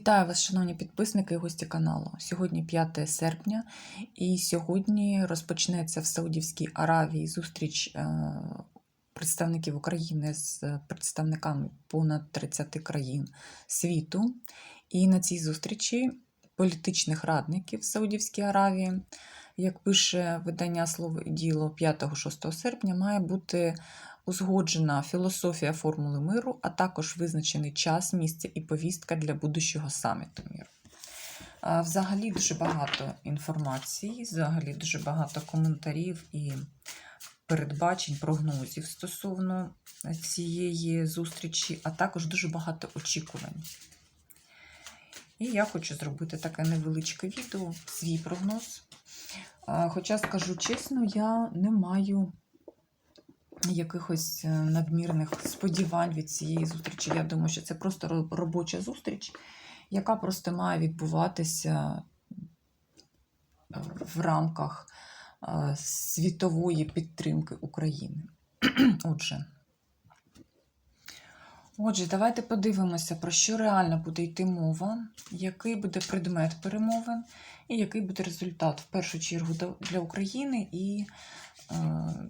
Вітаю вас, шановні підписники і гості каналу. Сьогодні 5 серпня, і сьогодні розпочнеться в Саудівській Аравії зустріч е, представників України з представниками понад 30 країн світу. І на цій зустрічі політичних радників Саудівській Аравії, як пише видання Слово і діло 5-6 серпня, має бути узгоджена філософія формули миру, а також визначений час, місце і повістка для будущого саміту миру. Взагалі дуже багато інформації, взагалі дуже багато коментарів і передбачень, прогнозів стосовно цієї зустрічі, а також дуже багато очікувань. І я хочу зробити таке невеличке відео, свій прогноз. Хоча, скажу чесно, я не маю якихось е, надмірних сподівань від цієї зустрічі. Я думаю, що це просто робоча зустріч, яка просто має відбуватися е, в рамках е, світової підтримки України. Отже. Отже, давайте подивимося, про що реально буде йти мова, який буде предмет перемовин і який буде результат в першу чергу для України і Е,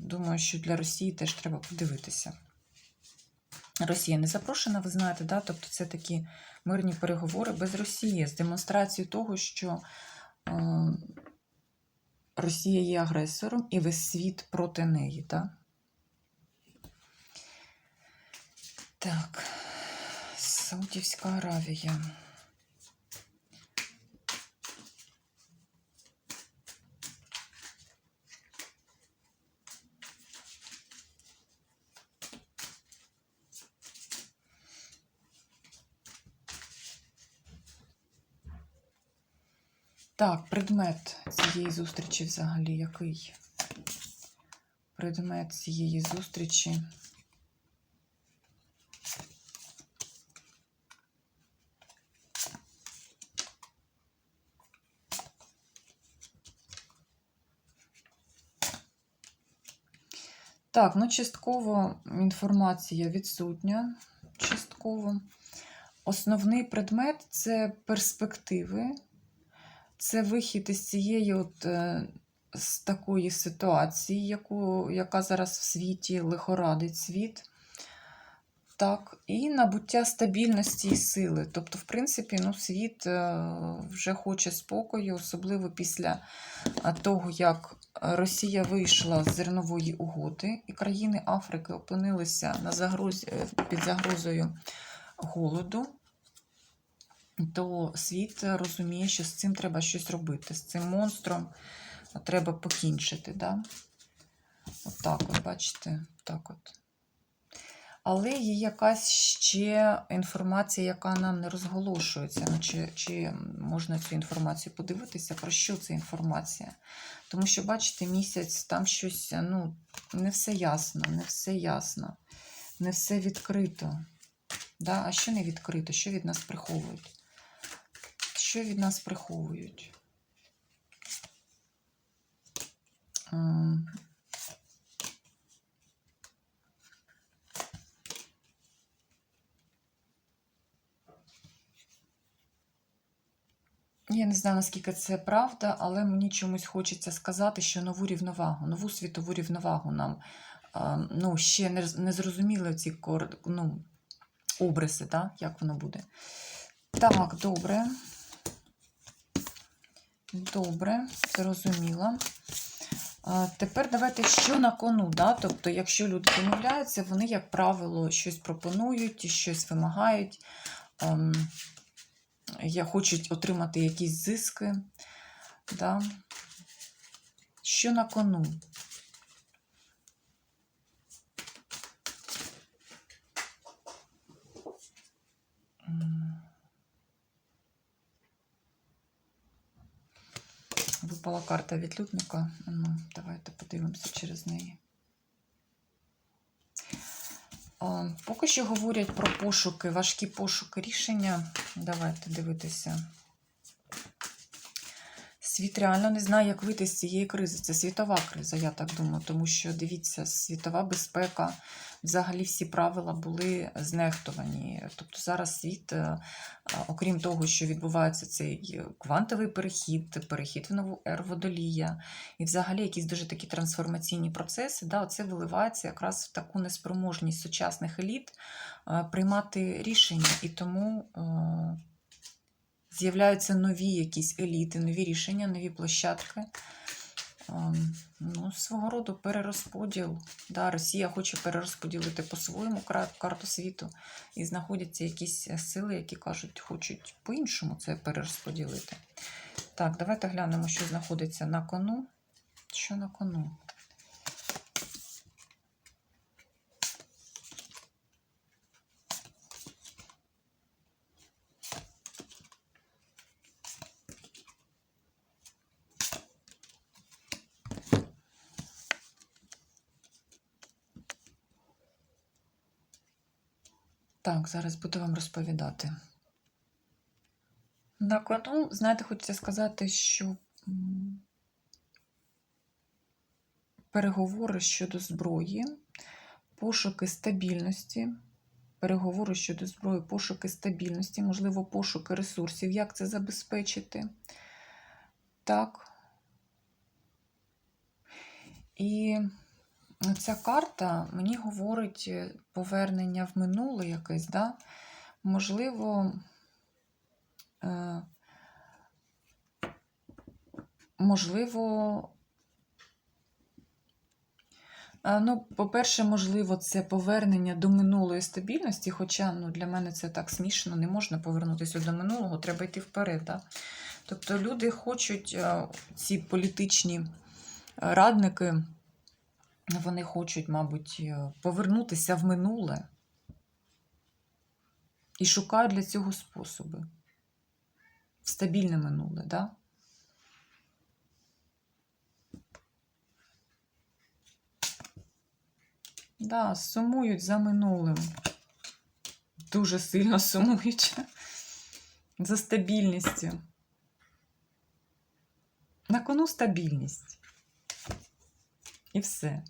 Думаю, що для Росії теж треба подивитися. Росія не запрошена, ви знаєте, да? тобто це такі мирні переговори без Росії з демонстрацією того, що е, Росія є агресором і весь світ проти неї. Да? Так, Саудівська Аравія. Так, предмет цієї зустрічі взагалі який? Предмет цієї зустрічі. Так, ну частково інформація відсутня. Частково. Основний предмет це перспективи, це вихід із цієї от, е, з такої ситуації, яку, яка зараз в світі лихорадить світ. Так, і набуття стабільності і сили. Тобто, в принципі, ну, світ е, вже хоче спокою, особливо після е, того, як Росія вийшла з зернової угоди, і країни Африки опинилися на загроз... е, під загрозою голоду то світ розуміє, що з цим треба щось робити. З цим монстром треба покінчити. Да? Отак, от, бачите, так от. Але є якась ще інформація, яка нам не розголошується. Ну, чи, чи можна цю інформацію подивитися, про що ця інформація? Тому що, бачите, місяць там щось, ну, не все ясно, не все ясно, не все відкрито. Да? А що не відкрито? Що від нас приховують? Що від нас приховують? Я не знаю, наскільки це правда, але мені чомусь хочеться сказати, що нову рівновагу, нову світову рівновагу нам ну, ще не, зрозуміли ці ну, обриси, да? як воно буде. Так, добре. Добре, зрозуміла. Тепер давайте, що на кону. Да? Тобто, якщо люди домовляються, вони, як правило, щось пропонують, щось вимагають, ем, хочуть отримати якісь зиски. Да? Що на кону? Випала карта відлюдника. Ну, давайте подивимося через неї. А, Поки що говорять про пошуки, важкі пошуки рішення. Давайте дивитися. Світ реально не знає, як вийти з цієї кризи. Це світова криза, я так думаю, тому що дивіться, світова безпека взагалі всі правила були знехтовані. Тобто зараз світ, е, окрім того, що відбувається цей квантовий перехід, перехід в нову еру водолія, і взагалі якісь дуже такі трансформаційні процеси, да, це виливається якраз в таку неспроможність сучасних еліт е, приймати рішення. І тому е, з'являються нові якісь еліти, нові рішення, нові площадки. Ем, Ну, свого роду перерозподіл. Да, Росія хоче перерозподілити по-своєму карту світу, і знаходяться якісь сили, які кажуть, хочуть по-іншому це перерозподілити. Так, давайте глянемо, що знаходиться на кону. Що на кону? Так, зараз буду вам розповідати. На кону, знаєте, хочеться сказати, що переговори щодо зброї, пошуки стабільності, переговори щодо зброї, пошуки стабільності, можливо, пошуки ресурсів, як це забезпечити. Так. І ця карта мені говорить е, повернення в минуле якесь, да? можливо, е, можливо, е, ну, по-перше, можливо, це повернення до минулої стабільності, хоча ну, для мене це так смішно, не можна повернутися до минулого, треба йти вперед. Да? Тобто люди хочуть ці політичні радники. Вони хочуть, мабуть, е, повернутися в минуле і шукають для цього способи. В стабільне минуле, да? Да, сумують за минулим. Дуже сильно сумують за стабільністю. На кону стабільність. І все.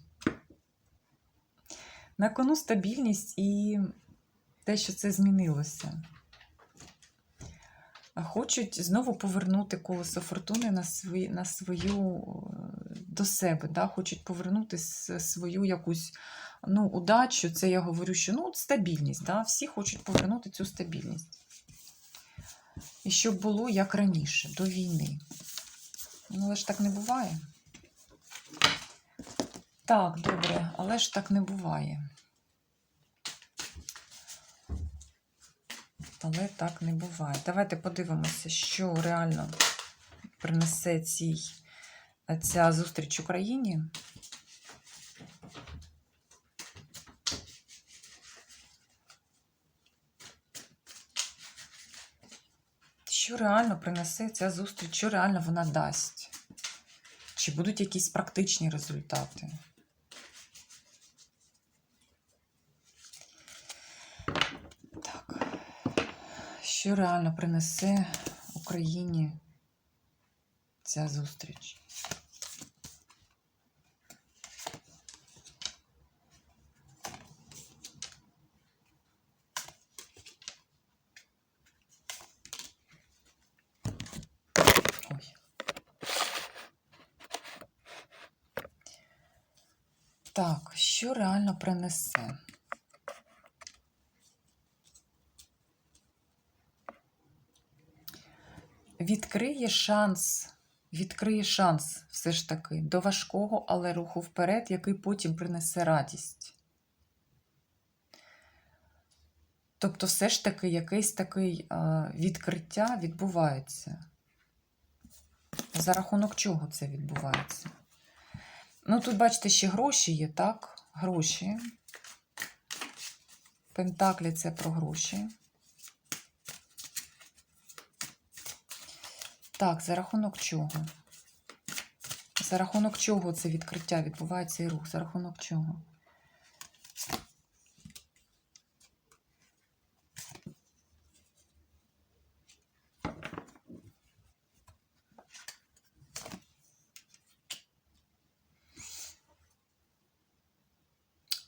На кону стабільність і те, що це змінилося. Хочуть знову повернути колесо фортуни на свої, на свою е, до себе. Да? Хочуть повернути свою якусь ну, удачу. Це я говорю, що ну, стабільність. Да? Всі хочуть повернути цю стабільність. І щоб було як раніше, до війни. Ну, але ж так не буває. Так, добре, але ж так не буває. Але так не буває. Давайте подивимося, що реально принесе цій, ця зустріч Україні. Що реально принесе ця зустріч, що реально вона дасть? Чи будуть якісь практичні результати? Що реально принесе Україні ця зустріч? Так, що реально принесе? Відкриє шанс, відкриє шанс все ж таки до важкого, але руху вперед, який потім принесе радість. Тобто, все ж таки якесь таке відкриття відбувається. За рахунок чого це відбувається? Ну, тут, бачите, ще гроші є, так? Гроші. Пентаклі це про гроші. Так, за рахунок чого? За рахунок чого це відкриття відбувається і рух? За рахунок чого?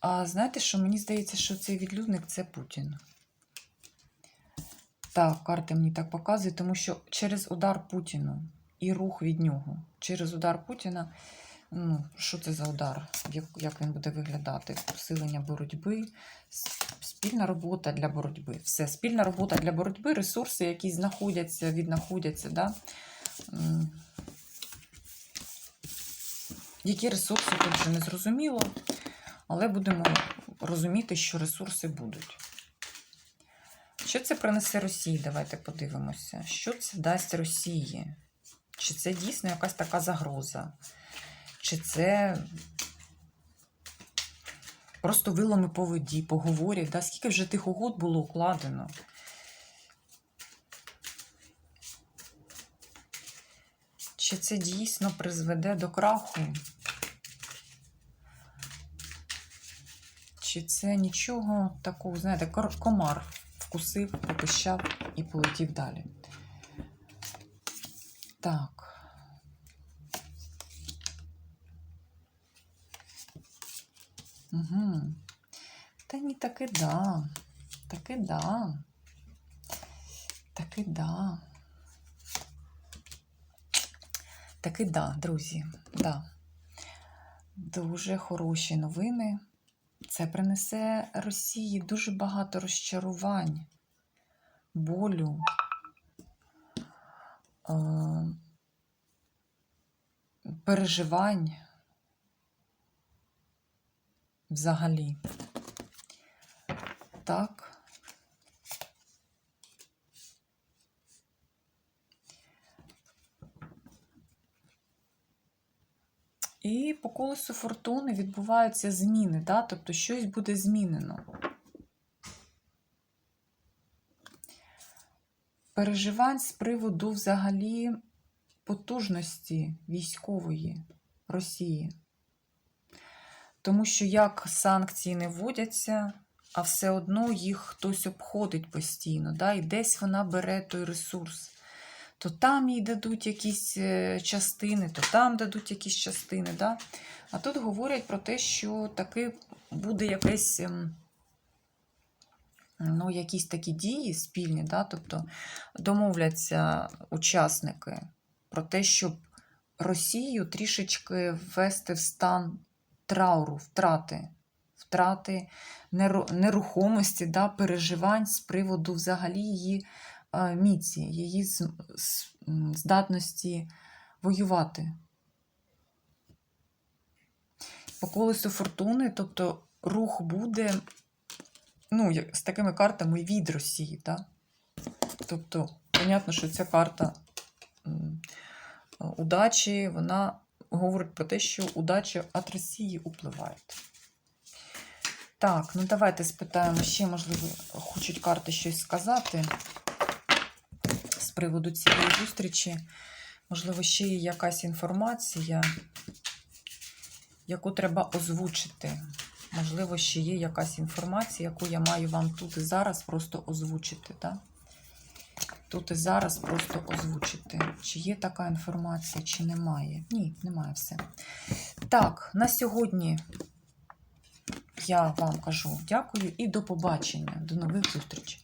А знаєте, що мені здається, що цей відлюдник це Путін. Так, карти мені так показують, тому що через удар Путіну і рух від нього. Через удар Путіна, ну, що це за удар? Як, як він буде виглядати? Посилення боротьби, спільна робота для боротьби. Все, спільна робота для боротьби, ресурси, які знаходяться, віднаходяться. Да? Які ресурси тут вже не зрозуміло, але будемо розуміти, що ресурси будуть. Що це принесе Росії? Давайте подивимося. Що це дасть Росії? Чи це дійсно якась така загроза? Чи це просто вилами по воді, поговорять? Да? Скільки вже тих угод було укладено? Чи це дійсно призведе до краху? Чи це нічого такого, знаєте, комар вкусив, попищав і полетів далі. Так. Угу. Та ні, таки да. Таки да. Таки да. Таки да, друзі. Да. Дуже хороші новини. Це принесе Росії дуже багато розчарувань, болю, е, переживань взагалі. Так. І по колесу фортуни відбуваються зміни, да? тобто щось буде змінено. Переживань з приводу взагалі потужності військової Росії. Тому що як санкції не вводяться, а все одно їх хтось обходить постійно, да? і десь вона бере той ресурс то там їй дадуть якісь е, частини, то там дадуть якісь частини. Да? А тут говорять про те, що таки буде якесь, ем, ну, якісь такі дії спільні, да? тобто домовляться учасники про те, щоб Росію трішечки ввести в стан трауру, втрати, втрати нерухомості, да? переживань з приводу взагалі її міці, її здатності воювати. По колесу фортуни, тобто рух буде ну, з такими картами від Росії. Да? Тобто, понятно, що ця карта удачі, вона говорить про те, що удача від Росії upливає. Так, ну давайте спитаємо ще, можливо, хочуть карти щось сказати приводу цієї зустрічі. Можливо, ще є якась інформація, яку треба озвучити. Можливо, ще є якась інформація, яку я маю вам тут і зараз просто озвучити. Так? Тут і зараз просто озвучити. Чи є така інформація, чи немає? Ні, немає все. Так, на сьогодні я вам кажу дякую і до побачення. До нових зустрічей.